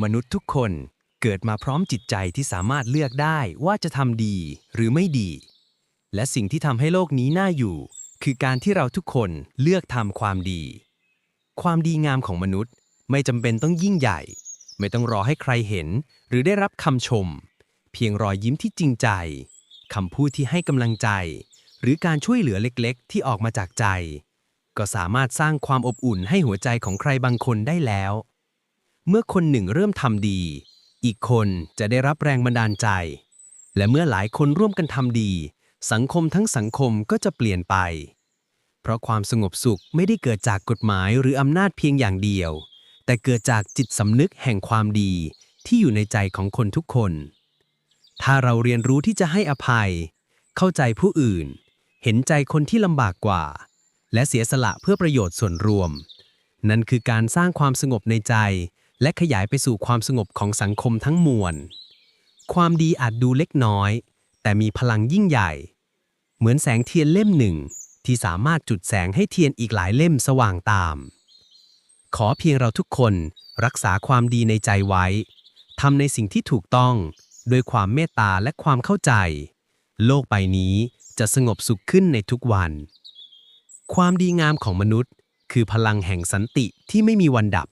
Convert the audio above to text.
มนุษย์ทุกคนเกิดมาพร้อมจิตใจที่สามารถเลือกได้ว่าจะทำดีหรือไม่ดี และสิ่งที่ทำให้โลกนี้น่าอยู่ คือการที่เราทุกคนเลือกทำความดี ความดีงามของมนุษย์ไม่จำเป็นต้องยิ่งใหญ่ ไม่ต้องรอให้ใครเห็น หรือได้รับคำชม เพียงรอยยิ้มที่จริงใจคำพูดที่ให้กำลังใจ หรือการช่วยเหลือเล็กๆ ที่ออกมาจากใจ ก็สามารถสร้างความอบอุ่นให้หัวใจของใครบางคนได้แล้ว เมื่อคนหนึ่งเริ่มทำดี อีกคนจะได้รับแรงบันดาลใจ และเมื่อหลายคนร่วมกันทำดี สังคมทั้งสังคมก็จะเปลี่ยนไป เพราะความสงบสุขไม่ได้เกิดจากกฎหมายหรืออำนาจเพียงอย่างเดียว แต่เกิดจากจิตสำนึกแห่งความดีที่อยู่ในใจของคนทุกคน ถ้าเราเรียนรู้ที่จะให้อภัย เข้าใจผู้อื่น เห็นใจคนที่ลำบากกว่า และเสียสละเพื่อประโยชน์ส่วนรวม นั่นคือการสร้างความสงบในใจ และขยายไปสู่ความสงบของสังคมทั้งมวล ความดีอาจดูเล็กน้อย แต่มีพลังยิ่งใหญ่ เหมือนแสงเทียนเล่มหนึ่ง ที่สามารถจุดแสงให้เทียนอีกหลายเล่มสว่างตาม ขอเพียงเราทุกคนรักษาความดีในใจไว้ทำในสิ่งที่ถูกต้องด้วยความเมตตาและความเข้าใจ โลกใบนี้จะสงบสุขขึ้นในทุกวัน ความดีงามของมนุษย์ คือพลังแห่งสันติที่ไม่มีวันดับ